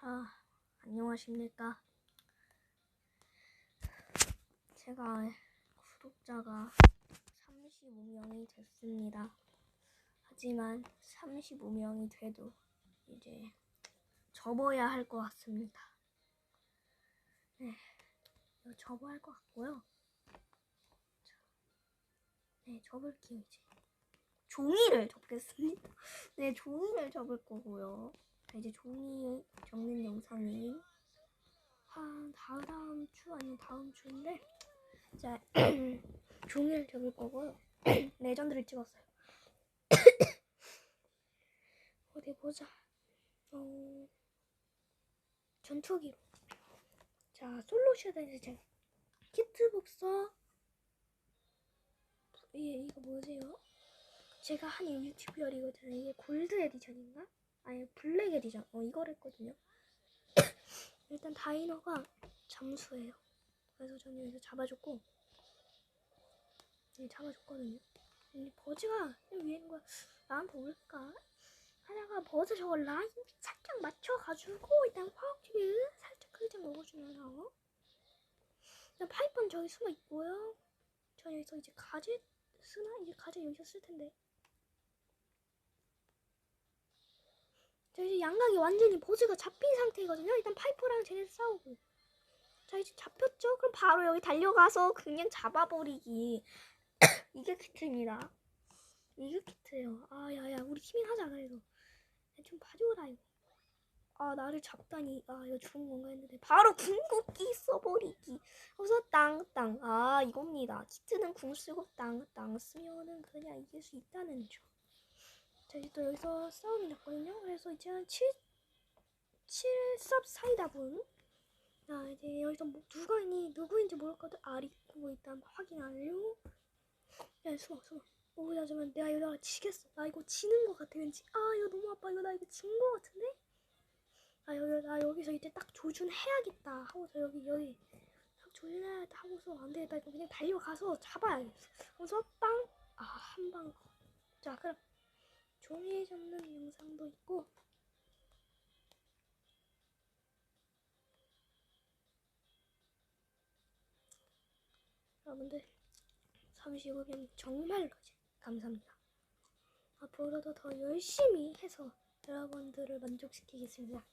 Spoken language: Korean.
자, 안녕하십니까. 제가 구독자가 35명이 됐습니다. 하지만 35명이 돼도 이제 접어야 할 것 같습니다. 네, 이거 접어야 할 것 같고요. 자, 네, 접을게요, 이제. 종이를 접겠습니다. 네, 종이를 접을 거고요. 자, 이제 종이 접는 영상이 한 다음, 주 아니면 다음 주인데 자 종이를 접을 거고요. 레전드를 찍었어요. 어디 보자. 어 전투기로. 자 솔루션에서 제가 키트복서 이게 이거 뭐세요? 제가 한 유튜브 열이거든요. 이게 골드 에디션인가? 아니 블랙 에디션. 어 이걸 했거든요. 일단 다이너가 잠수해요. 그래서 저는 여기서 잡아줬고 네, 잡아줬거든요. 이 버즈가 위에 있는 거야. 나한테 올까? 하다가 버즈 저거 라인 살짝 맞춰가지고 일단 화학지를 살짝 살짝 먹어주면서 파이프는 저기 숨어 있고요. 저 여기서 이제 가재 쓰나? 이제 가재 여기서 쓸 텐데. 자 이제 양각이 완전히 버즈가 잡힌 상태거든요. 일단 파이프랑 쟤네 싸우고. 자 이제 잡혔죠? 그럼 바로 여기 달려가서 그냥 잡아버리기. 이게 키트입니다. 이게 키트예요. 아 야야 우리 팀이 하자 그래도. 야, 좀 봐줘라 이거. 아 나를 잡다니 아 이거 좋은 건가 했는데 바로 궁극기 써버리기. 그래서 땅땅 아 이겁니다. 키트는 궁 쓰고 땅땅 쓰면은 그냥 이길 수 있다는 점. 자 이제 또 여기서 싸움이 났거든요. 그래서 이제 한 7, 7섭 사이다 분. 자 이제 여기서 뭐 누가 있니 누구인지 모르거든. 아리고 일단 확인하려. 야 숨어 숨어. 오 잠시만 내가 이러다가 지겠어. 나 이거 지는 것 같아 왠지. 아 이거 너무 아파 이거 나 이거 진 것 같은데. 아 여기 나 여기서 이제 딱 조준해야겠다 하고서 여기 여기 딱 조준해야겠다 하고서 안 되겠다 이거 그냥 달려가서 잡아야겠어. 그래서 빵. 아 한 방. 자 그럼. 종이에 접는 영상도 있고 여러분들 35년 정말로 감사합니다. 앞으로도 더 열심히 해서 여러분들을 만족시키겠습니다.